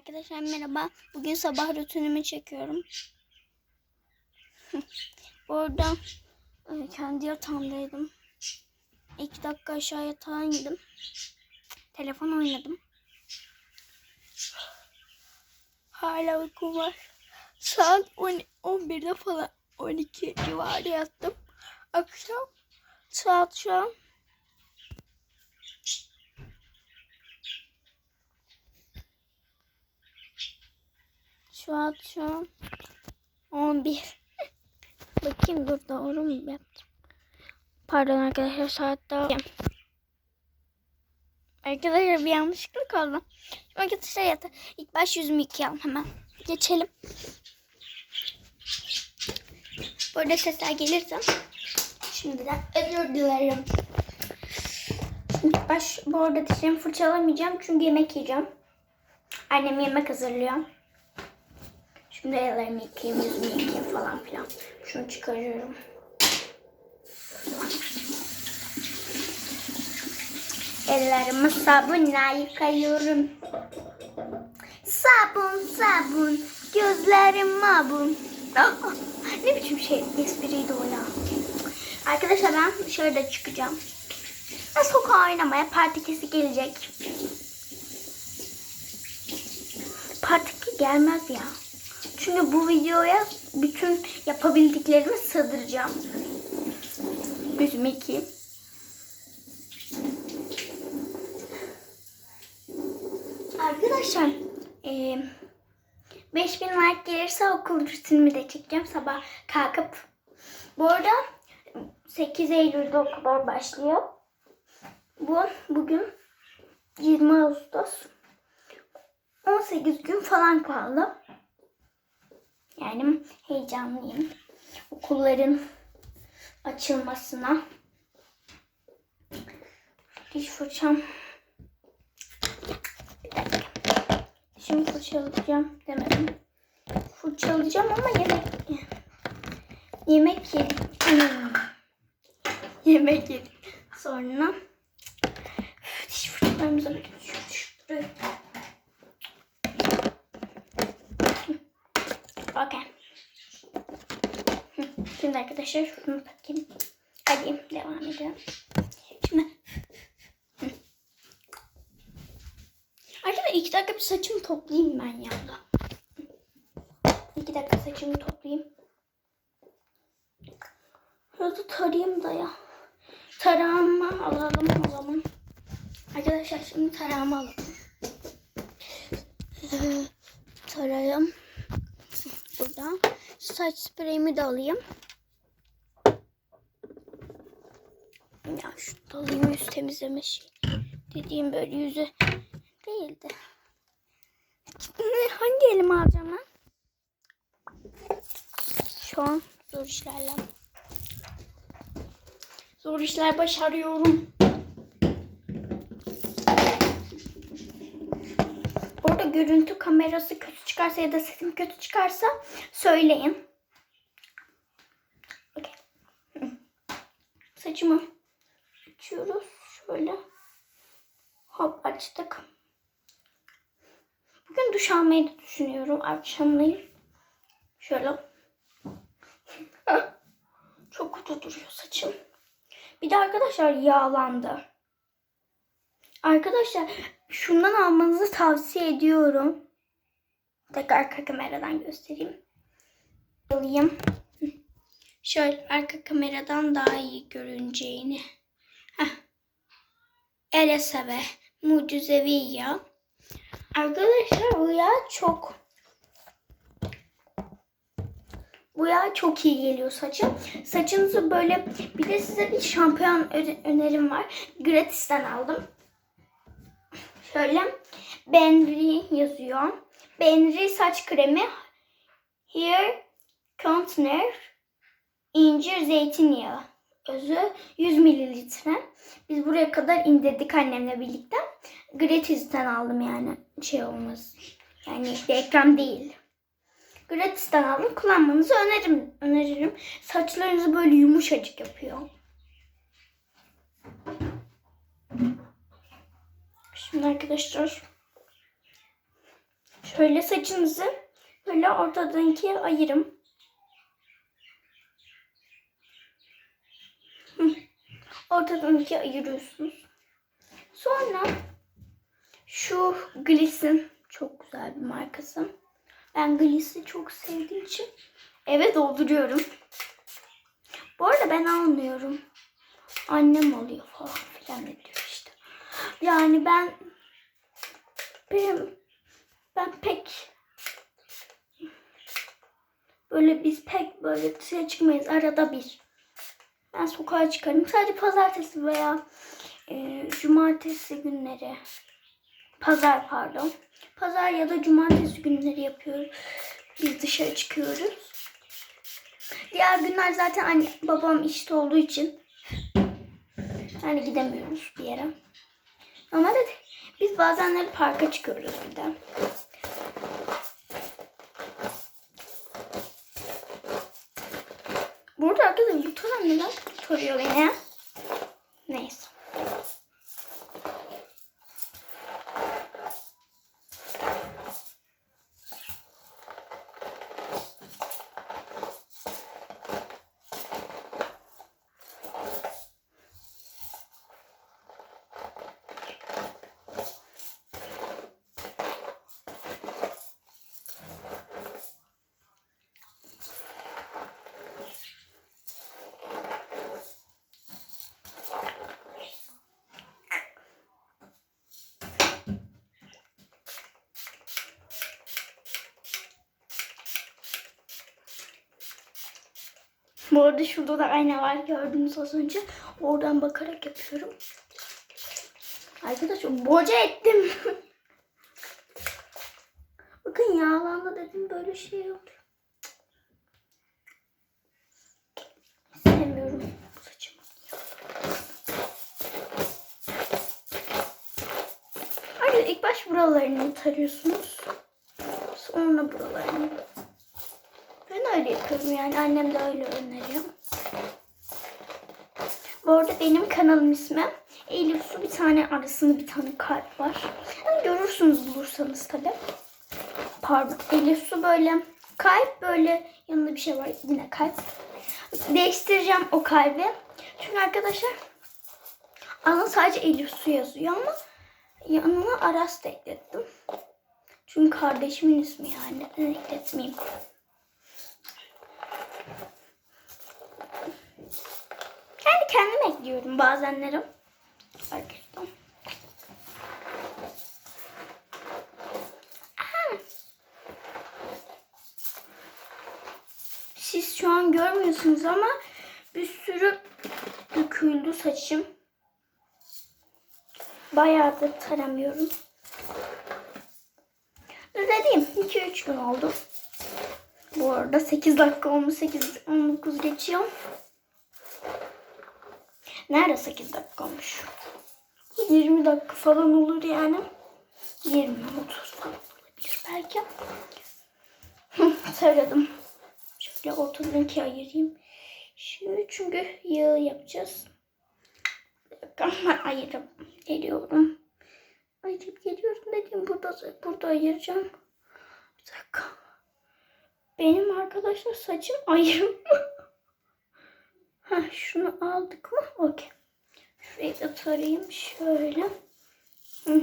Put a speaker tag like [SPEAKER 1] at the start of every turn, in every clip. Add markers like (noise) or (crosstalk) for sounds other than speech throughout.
[SPEAKER 1] Arkadaşlar merhaba. Bugün sabah rutinimi çekiyorum. (laughs) Orada e, kendi yatağımdaydım. İki dakika aşağı yatağa indim. Telefon oynadım. Hala uykum var. Saat 10, 11'de falan 12 civarı yattım. Akşam saat şu an Şu an şu an 11. Bakayım dur doğru mu yaptım? Pardon arkadaşlar saat daha. Arkadaşlar bir yanlışlıkla oldu. Şimdi arkadaşlar yata. İlk baş yüzümü yıkayalım hemen. Geçelim. Burada sesler gelirse şimdiden özür dilerim. İlk baş bu arada dişlerimi fırçalamayacağım çünkü yemek yiyeceğim. Annem yemek hazırlıyor. Şimdi ellerimi yıkayayım, yüzümü yıkayayım falan filan. Şunu çıkarıyorum. Ellerimi sabunla yıkıyorum. Sabun sabun, gözlerim mabun. Ne biçim şey espriydi o ya. Arkadaşlar ben dışarıda çıkacağım. Ben sokağa oynamaya partikesi gelecek. Partiki gelmez ya. Çünkü bu videoya bütün yapabildiklerimi sığdıracağım. Yüzümü yıkayayım. Arkadaşlar eee 5000 like gelirse okul rutinimi de çekeceğim sabah kalkıp. Bu arada 8 Eylül'de okullar başlıyor. Bu bugün 20 Ağustos. 18 gün falan kaldı. Yani heyecanlıyım. Okulların açılmasına. Diş fırçam. Bir dakika. Dişimi fırçalayacağım demedim. Fırçalayacağım ama yemek yemek yedim. Hmm. Yemek yedim. Sonra diş fırçalarımıza bir şuraya. Okey. Hı, Şimdi arkadaşlar şunu takayım. Hadi devam edelim. Şimdi. Arkadaşlar iki dakika bir saçımı toplayayım ben ya. İki dakika saçımı toplayayım. Şurada tarayayım da ya. Tarağımı alalım o zaman. Arkadaşlar şimdi tarağımı alalım. Ee, Burada. Saç spreyimi de alayım. Ya şu alayım yüz temizleme şey. Dediğim böyle yüzü değildi. Hangi elimi alacağım ben? Şu an zor işlerle. Zor işler başarıyorum. Orada görüntü kamerası çıkarsa ya da sesim kötü çıkarsa söyleyin. Okey. Hı. (laughs) Saçımı açıyoruz. Şöyle. Hop açtık. Bugün duş almayı da düşünüyorum. Akşamlayım. Şöyle. (laughs) Çok kötü duruyor saçım. Bir de arkadaşlar yağlandı. Arkadaşlar şundan almanızı tavsiye ediyorum. Tekrar arka kameradan göstereyim. Alayım. Şöyle arka kameradan daha iyi görüneceğini. Heh. Eleseve mucizevi yağ. Arkadaşlar bu yağ çok bu yağ çok iyi geliyor saça. Saçınızı böyle bir de size bir şampuan ö- önerim var. Gratis'ten aldım. Şöyle Benri yazıyor. Benri saç kremi Hair Container incir zeytinyağı özü 100 mililitre. Biz buraya kadar indirdik annemle birlikte. Gratis'ten aldım yani şey olmaz. Yani reklam değil. Gratis'ten aldım. Kullanmanızı öneririm. öneririm. Saçlarınızı böyle yumuşacık yapıyor. Şimdi arkadaşlar Şöyle saçınızı böyle ortadan ikiye ayırın. Ortadan ikiye ayırıyorsunuz. Sonra şu Gliss'in çok güzel bir markası. Ben Gliss'i çok sevdiğim için eve dolduruyorum. Bu arada ben almıyorum. Annem alıyor falan filan ediyor işte. Yani ben benim ben pek böyle biz pek böyle dışarı çıkmayız arada bir. Ben sokağa çıkarım. Sadece pazartesi veya e, cumartesi günleri. Pazar pardon. Pazar ya da cumartesi günleri yapıyoruz. Biz dışarı çıkıyoruz. Diğer günler zaten anne babam işte olduğu için yani gidemiyoruz bir yere. Ama da biz bazenleri parka çıkıyoruz bir de. Burada neden soruyor beni? Neyse. Bu arada şurada da ayna var gördünüz az önce. Oradan bakarak yapıyorum. Arkadaşlar boca ettim. (laughs) Bakın yağlandı dedim böyle şey oldu. Sevmiyorum saçımı. Hayır ilk baş buralarını tarıyorsunuz. Sonra buralarını. Öyle yapıyorum yani annem de öyle öneriyor. Bu arada benim kanalım ismi Elif Su bir tane arasında bir tane kalp var. Yani görürsünüz bulursanız tabi. Pardon Elif Su böyle kalp böyle yanında bir şey var yine kalp. Değiştireceğim o kalbi. Çünkü arkadaşlar ana sadece Elif Su yazıyor ama yanına Aras da eklettim. Çünkü kardeşimin ismi yani. Neden ekletmeyeyim? Kendi kendime ekliyorum bazenlerim. Arkadaşlar. Siz şu an görmüyorsunuz ama bir sürü döküldü saçım. Bayağıdır taramıyorum. Dediğim 2-3 gün oldu. Bu arada 8 dakika olmuş 8 19 geçiyor. Nerede 8 dakika olmuş? 20 dakika falan olur yani. 20 30 falan olabilir belki. Söyledim. Şöyle ortadan ikiye ayırayım. Şimdi çünkü yağı yapacağız. Ben ayırıp geliyorum. Ayırıp geliyorum dediğim burada burada ayıracağım. Bir dakika. Benim arkadaşlar saçım ayrım. Ha şunu aldık mı? Okey. Şurayı da tarayayım şöyle. Hı.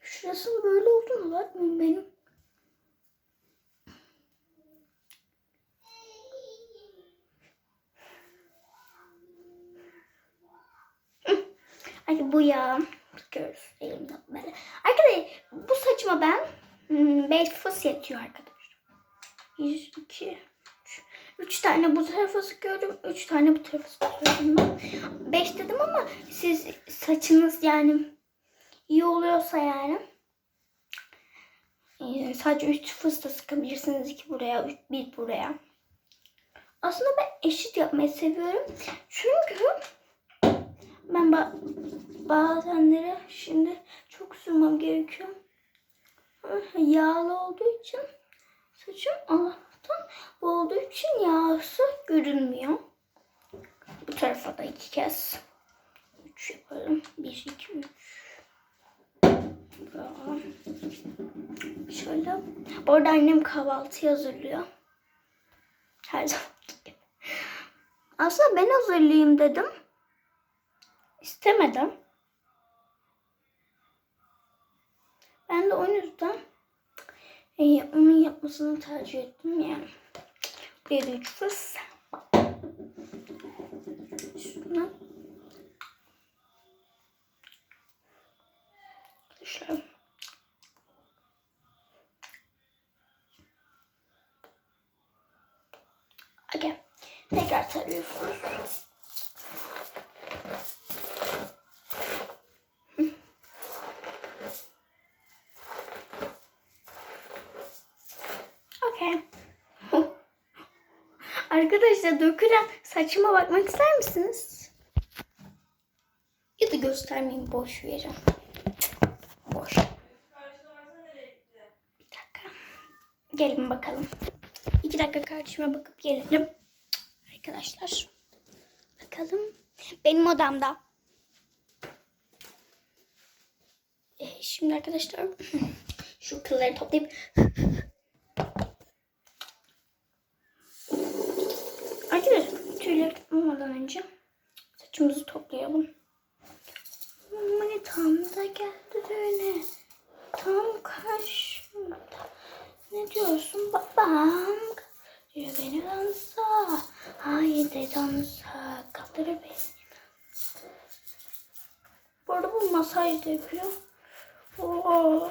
[SPEAKER 1] Şurası böyle oldu mu bakmayın benim. Hı. Hadi bu ya. Elimle böyle. Arkadaşlar bu saçıma ben 5 fıs yetiyor arkadaşlar. 1, 2, 3. 3 tane bu tarafa sıkıyorum. 3 tane bu tarafa sıkıyorum ben. 5 dedim ama siz saçınız yani iyi oluyorsa yani ee, sadece 3 fıs da sıkabilirsiniz. 2 buraya, 1 buraya. Aslında ben eşit yapmayı seviyorum. Çünkü ben ba bazenleri şimdi gerekiyor. Yağlı olduğu için saçım Allah'tan bu olduğu için yağsı görünmüyor. Bu tarafa da iki kez. Üç yaparım. Bir, iki, üç. Şöyle. Orada annem kahvaltı hazırlıyor. Her zaman gibi. Aslında ben hazırlayayım dedim. İstemedim. Ben de o yüzden e, onun yapmasını tercih ettim yani. Bir üç fıs. Şuna. Şöyle. Okay. Tekrar tarıyorsunuz. Okay. Arkadaşlar dökülen saçıma bakmak ister misiniz? Ya da göstermeyeyim boş verin. Boş. Bir dakika. Gelin bakalım. İki dakika kardeşime bakıp gelelim. Arkadaşlar. Bakalım. Benim odamda. Ee, şimdi arkadaşlar (laughs) şu kılları toplayıp (laughs) Arkadaşlar tutmadan önce saçımızı toplayalım. Mani tam da geldi böyle. Tam karşımda. Ne diyorsun babam? Diyor beni dansa. Haydi dansa. Kaldır beni. Bu arada bu masaj da yapıyor. Oo.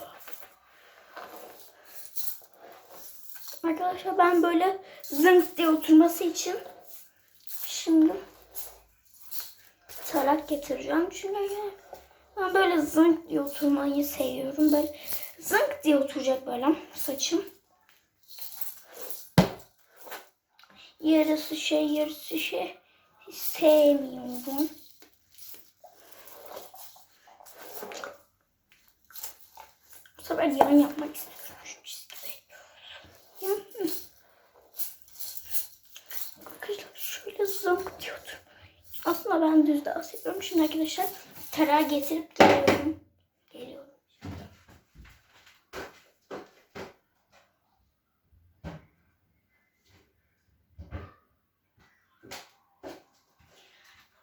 [SPEAKER 1] Arkadaşlar ben böyle zınk diye oturması için şimdi tarak getireceğim. Çünkü ben böyle zınk diye oturmayı seviyorum. Böyle zınk diye oturacak böyle saçım. Yarısı şey yarısı şey hiç sevmiyorum. Bu sefer yan yapmak istiyorum. Şu çizgiyi. Yan. Zınk diyordu. Aslında ben düz daha seviyorum. Şimdi arkadaşlar tarağı getirip geliyorum. Geliyorum.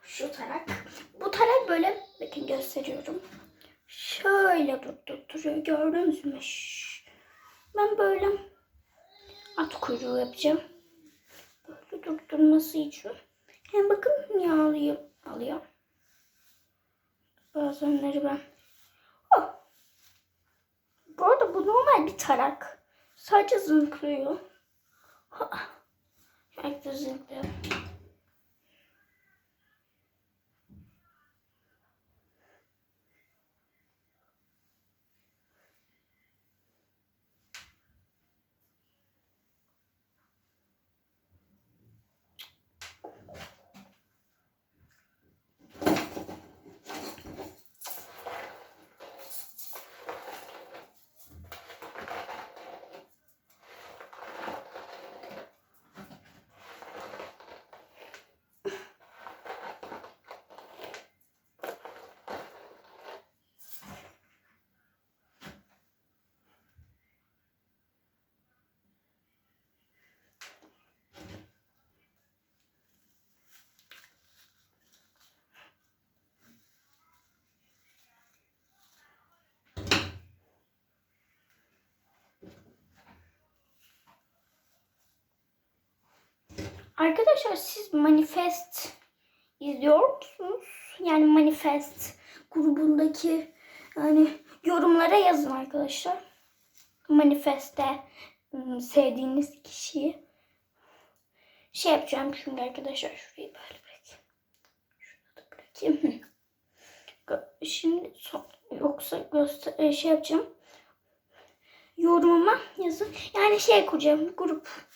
[SPEAKER 1] Şu tarak. Bu tarak böyle bakın gösteriyorum. Şöyle durduruyor. Gördünüz mü? Ben böyle at kuyruğu yapacağım. Durdurması için. Hem bakın yağlıyor alıyor. Bazenleri ben. Oh. Bu arada bu normal bir tarak. Sadece zınklıyor. Ha. Herkes zınklıyor. Arkadaşlar siz Manifest izliyor musunuz? Yani Manifest grubundaki yani yorumlara yazın arkadaşlar. Manifest'te ım, sevdiğiniz kişiyi şey yapacağım şimdi arkadaşlar şurayı böyle bırakayım. Şunu da bırakayım. Şimdi son, yoksa göster e, şey yapacağım. Yorumuma yazın. Yani şey kuracağım grup.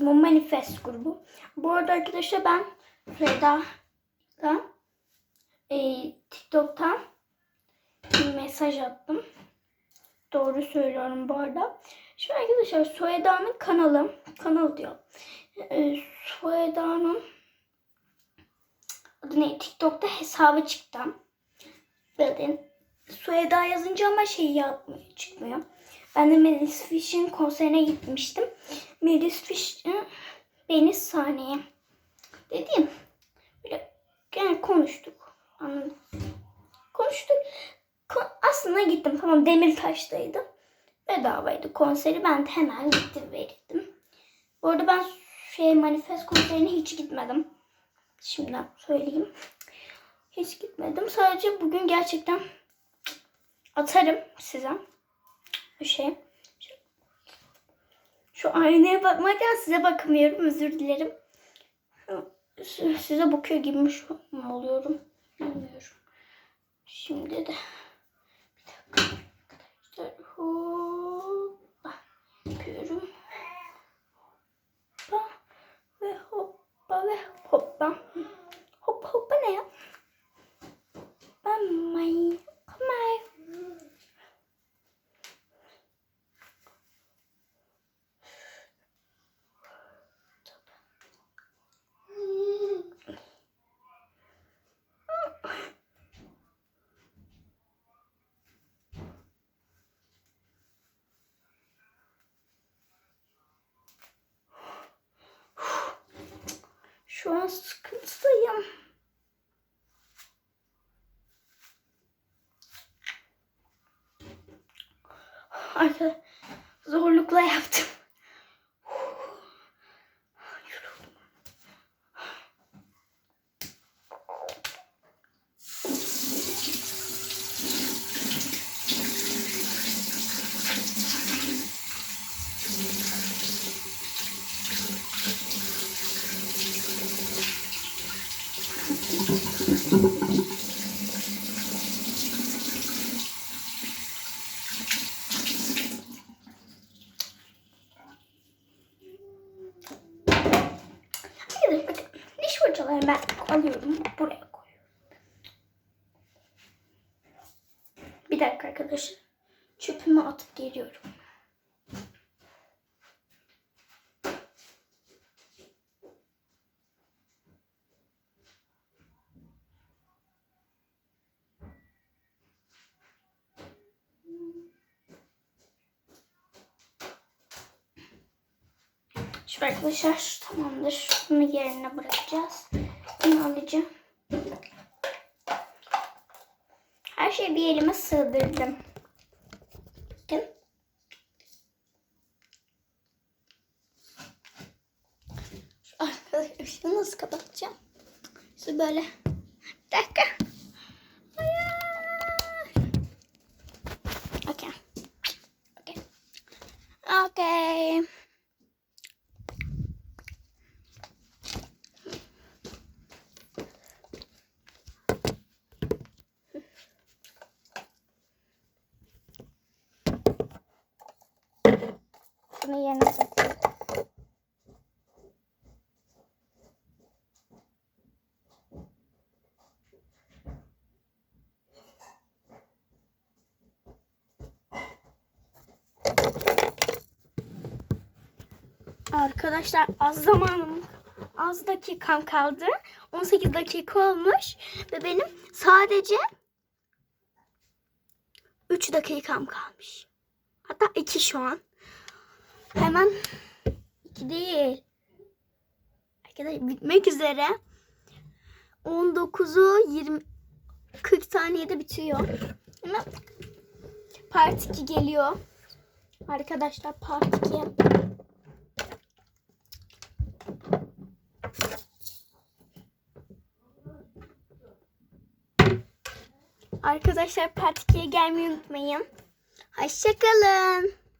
[SPEAKER 1] Bu Manifest grubu. Bu arada arkadaşlar ben Reda'dan e, TikTok'tan bir mesaj attım. Doğru söylüyorum bu arada. Şimdi arkadaşlar Sueda'nın kanalı. Kanal diyor. Ee, Sueda'nın adı ne? TikTok'ta hesabı çıktı. Bildiğin Sueda yazınca ama şey yapmıyor, çıkmıyor. Ben de Melis Fish'in konserine gitmiştim. Melis Fish'in beni sahneye dediğim böyle yani konuştuk. Anladım. Konuştuk. Ko- aslında gittim tamam Demirtaş'taydı. Bedavaydı konseri. Ben de hemen gittim ve gittim. Bu arada ben şey manifest konserine hiç gitmedim. Şimdiden söyleyeyim. Hiç gitmedim. Sadece bugün gerçekten atarım size. Bu şey. Şu, aynaya bakmadan size bakamıyorum. Özür dilerim. Size bakıyor gibi şu oluyorum? Bilmiyorum. Şimdi de bir dakika arkadaşlar. Hoppa yapıyorum. Hoppa ve hoppa ve hoppa. Hop hoppa ne ya? Mamay. Mamay. Şu an sıkıntıdayım. あの。Şu arkadaşlar tamamdır. Bunu yerine bırakacağız. Bunu alacağım. Her şeyi bir elime sığdırdım. Bakın. Şu arkadaşlar nasıl kapatacağım? İşte böyle. Bir dakika. Hayır. Okey. Okey. Okey. Bunu yerine bırakıyorum. Arkadaşlar az zamanım, az dakikam kaldı. 18 dakika olmuş ve benim sadece 3 dakikam kalmış. Hatta 2 şu an. Hemen 2 değil. Arkadaşlar bitmek üzere. 19'u 20 40 saniyede bitiyor. Hemen part 2 geliyor. Arkadaşlar part 2. Arkadaşlar part 2'ye gelmeyi unutmayın. Hoşçakalın.